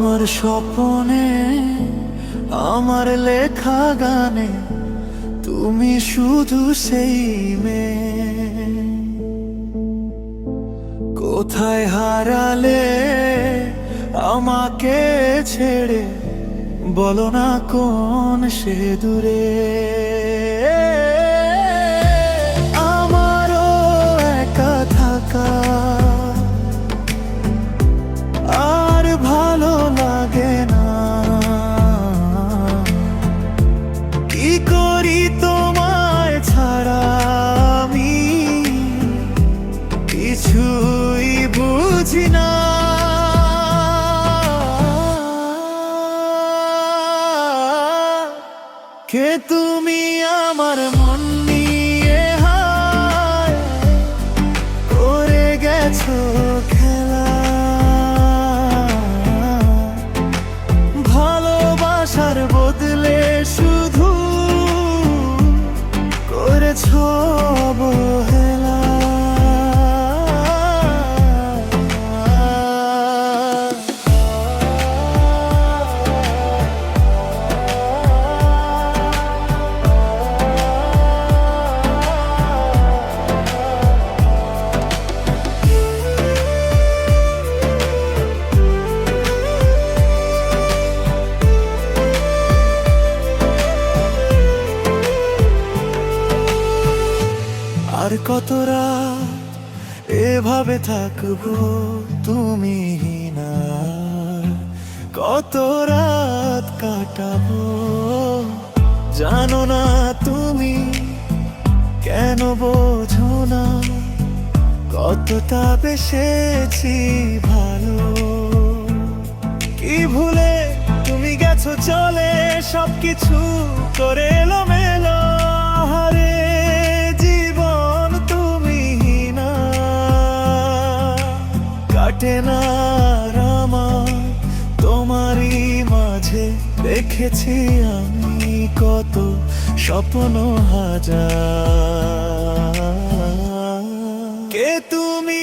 আমার স্বপনে, আমার লেখা গানে, তুমি শুধু সেই মেয়ে। কোথায় হারালে আমাকে ছেড়ে, বলো না কোন সে দূরে? কে তুমি আমার আর কত রাত এভাবে থাকব তুমি না? কত রাত কাটাবো? জানো না তুমি কেন বোঝো না? কতটা বেসেছি ভালো। কি ভুলে তুমি গেছো চলে, সবকিছু করে এলো কাটে না রামা তোমারই মাঝে দেখেছি আমি কত স্বপ্ন হাজার। কে তুমি